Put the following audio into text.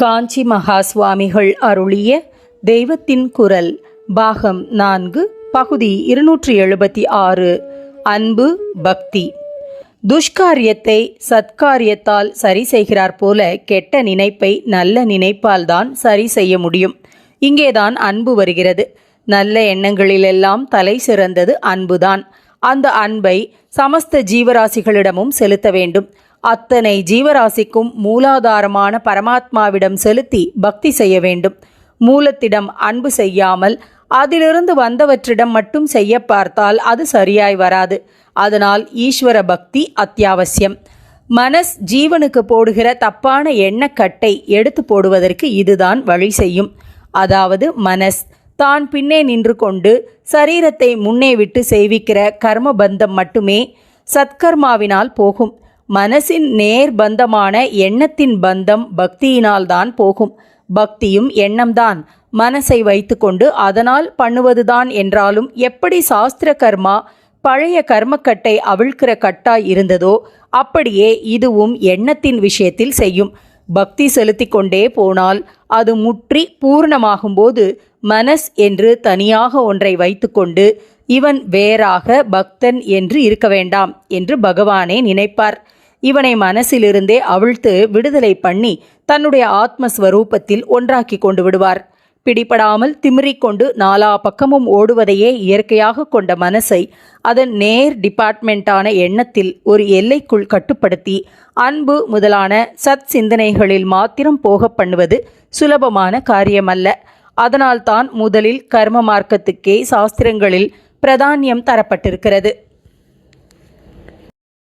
காஞ்சி மகா சுவாமிகள் அருளிய தெய்வத்தின் குரல் பாகம் நான்கு பகுதி இருநூற்றி எழுபத்தி ஆறு அன்பு பக்தி. துஷ்காரியத்தை சத்காரியத்தால் சரி செய்கிறார் போல கெட்ட நினைப்பை நல்ல நினைப்பால் தான் சரி செய்ய முடியும். இங்கேதான் அன்பு வருகிறது. நல்ல எண்ணங்களிலெல்லாம் தலை சிறந்தது அன்புதான். அந்த அன்பை சமஸ்த ஜீவராசிகளிடமும் செலுத்த வேண்டும். அத்தனை ஜீவராசிக்கும் மூலாதாரமான பரமாத்மாவிடம் செலுத்தி பக்தி செய்ய வேண்டும். மூலத்திடம் அன்பு செய்யாமல் அதிலிருந்து வந்தவற்றிடம் மட்டும் செய்ய பார்த்தால் அது சரியாய் வராது. அதனால் ஈஸ்வர பக்தி அத்தியாவசியம். மனஸ் ஜீவனுக்கு போடுகிற தப்பான எண்ணக்கட்டை எடுத்து போடுவதற்கு இதுதான் வழி செய்யும். அதாவது மனஸ். தான் பின்னே நின்று கொண்டு சரீரத்தை முன்னே விட்டு செய்விக்கிற கர்ம பந்தம் மட்டுமே சத்கர்மாவினால் போகும். மனசின் நேர் பந்தமான எண்ணத்தின் பந்தம் பக்தியினால்தான் போகும். பக்தியும் எண்ணம்தான். மனசை வைத்துக்கொண்டு அதனால் பண்ணுவதுதான் என்றாலும் எப்படி சாஸ்திர கர்மா பழைய கர்மக்கட்டை அவிழ்க்கிற கட்டாய் இருந்ததோ அப்படியே இதுவும் எண்ணத்தின் விஷயத்தில் செய்யும். பக்தி செலுத்தி கொண்டே போனால் அது முற்றி பூர்ணமாகும்போது மனஸ் என்று தனியாக ஒன்றை வைத்துக்கொண்டு இவன் வேறாக பக்தன் என்று இருக்க வேண்டாம் என்று பகவானே நினைப்பார். இவனை மனசிலிருந்தே அவிழ்த்து விடுதலை பண்ணி தன்னுடைய ஆத்மஸ்வரூபத்தில் ஒன்றாக்கி கொண்டு விடுவார். பிடிபடாமல் திமிரிக்கொண்டு நாலா பக்கமும் ஓடுவதையே இயற்கையாக கொண்ட மனசை அதன் நேர் டிபார்ட்மெண்ட்டான எண்ணத்தில் ஒரு எல்லைக்குள் கட்டுப்படுத்தி அன்பு முதலான சத் சிந்தனைகளில் மாத்திரம் போக பண்ணுவது சுலபமான காரியமல்ல. அதனால்தான் முதலில் கர்ம மார்க்கத்துக்கே சாஸ்திரங்களில் பிரதானியம் தரப்பட்டிருக்கிறது.